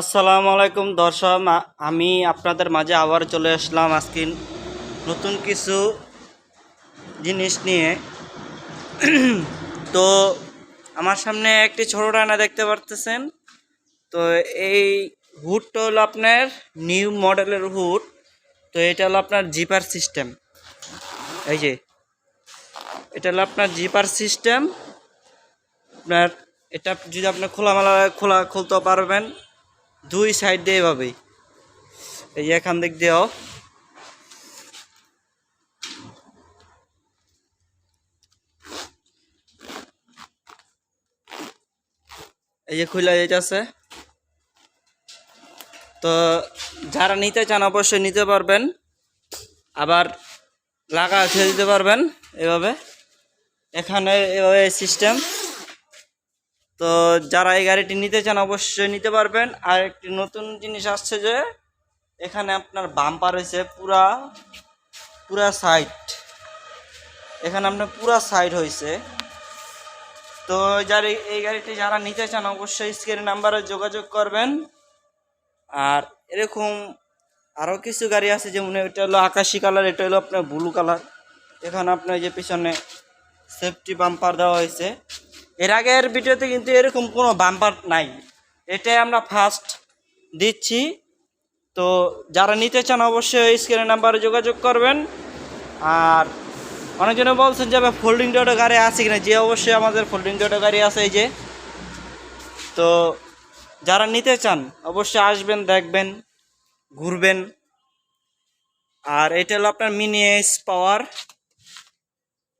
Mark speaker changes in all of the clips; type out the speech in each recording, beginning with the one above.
Speaker 1: আসসালামু আলাইকুম দর্শক আমি আপনাদের মাঝে আবার চলে আসলাম আজকে নতুন কিছু জিনিস নিয়ে। তো আমার সামনে একটি ছোট ডানা দেখতে পারতেছেন। তো এই হুডটা হলো আপনার নিউ মডেলের হুড। তো এটা হলো আপনার জিপার সিস্টেম। এই যে, এটা হলো আপনার জিপার সিস্টেম। আপনার, এটা যদি আপনি খোলামেলা খোলা খুলতে পারবেন। দুই সাইড দিয়ে এভাবেই। এই এখান দিক দিয়েও। এই যে খুলে যেতেছে তো যারা নিতে চান অবশ্যই নিতে পারবেন। আবার লাগা খেয়ে দিতে পারবেন এভাবে। এখানে এভাবে সিস্টেম তো যারা এই গাড়িটি নিতে চান অবশ্যই নিতে পারবেন। আর একটি নতুন জিনিস আসছে যে, এখানে আপনার বাম্পার হয়েছে পুরা পুরা সাইড এখানে আপনার পুরা সাইড হয়েছে। তো যারা এই- গাড়িটি যারা নিতে চান অবশ্যই স্ক্রিন নাম্বারে যোগাযোগ করবেন। আর এরকম আরও কিছু গাড়ি আছে যেমন এটা হলো আকাশি কালার, এটা হলো আপনার ব্লু কালার। এখানে আপনার যে পিছনে সেফটি বাম্পার দেওয়া হয়েছে। এর আগের ভিডিওতে কিন্তু এরকম কোনো বাম্পার নাই। এটাই আমরা ফার্স্ট দিচ্ছি। তো যারা নিতে চান অবশ্যই স্ক্রিনের নাম্বারে যোগাযোগ করবেন। আর অনেকজনে বলছেন যে ফোল্ডিং ডোটো গাড়ি আছে কিনা? যে অবশ্যই আমাদের ফোল্ডিং ডোটো গাড়ি আছে এই যে। তো যারা নিতে চান, অবশ্যই আসবেন, দেখবেন, ঘুরবেন। আর এটা হলো আপনার মিনি এস পাওয়ার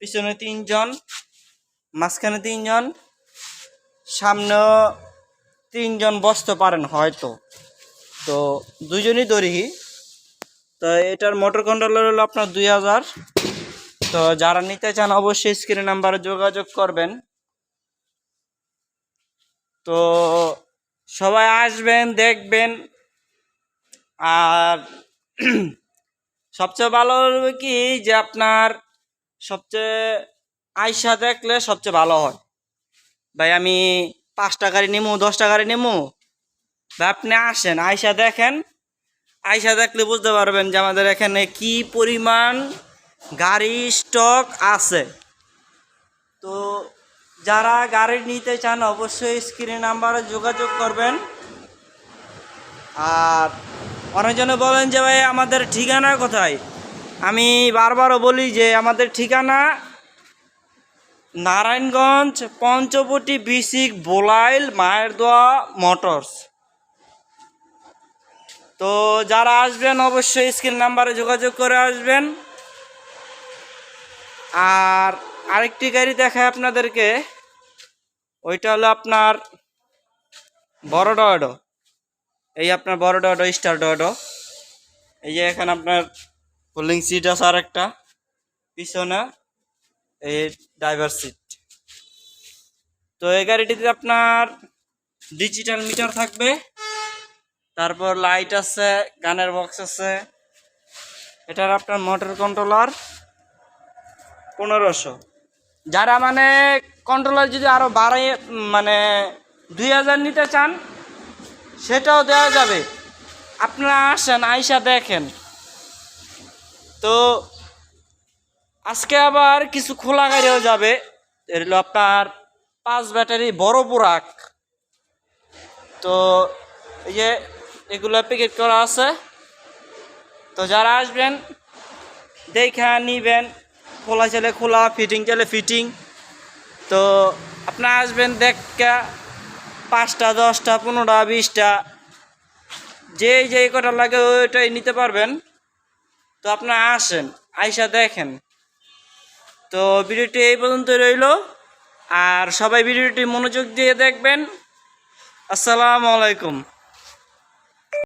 Speaker 1: পিছনে তিনজন। মাঝখানে তিনজন, সামনে তিনজন বসতে পারেন হয়তো। তো দুজনই দড়ি তো এটার মোটর কন্ট্রোলার হলো আপনার দুই হাজার। তো যারা নিতে চান অবশ্যই স্ক্রিন নাম্বারে যোগাযোগ করবেন। তো সবাই আসবেন, দেখবেন। আর সবচেয়ে ভালো হবে কি যে আপনার সবচেয়ে আয়সা দেখলে সবচেয়ে ভালো হয়। ভাই, আমি পাঁচটা গাড়ি নেব দশটা গাড়ি নেব ভাই, আপনি আসেন আয়সা দেখেন। আয়সা দেখলে বুঝতে পারবেন যে আমাদের এখানে কি পরিমাণ গাড়ি স্টক আছে। তো যারা গাড়ি নিতে চান, অবশ্যই স্ক্রিনে নাম্বারে যোগাযোগ করবেন। আর অনেকজনে বলেন যে, ভাই, আমাদের ঠিকানা কোথায়? আমি বারবারও বলি যে, আমাদের ঠিকানা নারায়ণগঞ্জ পঞ্চবটি বিসিক বোলাইল মায়ের দোয়া মোটরস। তো যারা আসবেন অবশ্যই স্ক্রিন নাম্বারে যোগাযোগ করে আসবেন। আর আরেকটি গাড়ি দেখায় আপনাদেরকে, ওইটা হলো আপনার বড় ডয়ডো এই আপনার বড় ডয়ডো স্টার ডয়ডো এই যে এখানে আপনার হোল্ডিং সিট আছে আর একটা পিছনে। এই ড্রাইভার তো এই গাড়িটিতে আপনার ডিজিটাল মিটার থাকবে। তারপর লাইট আছে গানের বক্স আছে। এটার আপনার মোটর কন্ট্রোলার পনেরোশো। যারা মানে কন্ট্রোলার যদি আরও বাড়াই মানে দুই হাজার নিতে চান, সেটাও দেওয়া যাবে। আপনারা আসেন, আইসা দেখেন। তো আজকে আবার কিছু খোলা গাড়িও যাবে। এর হলো আপনার পাঁচ ব্যাটারি, বড় বুরাক। তো এই যে এগুলো প্যাকেট করা আছে। তো যারা আসবেন, দেখা নিবেন। খোলা চলে খোলা ফিটিং চলে ফিটিং তো আপনারা আসবেন দেখা পাঁচটা, দশটা, পনেরোটা, বিশটা। যে যে কটা লাগে ওইটাই নিতে পারবেন। তো আপনারা আসেন, আইসা দেখেন। তো ভিডিওটি এই পর্যন্ত রইল। আর সবাই ভিডিওটি মনোযোগ দিয়ে দেখবেন। আসসালামু আলাইকুম।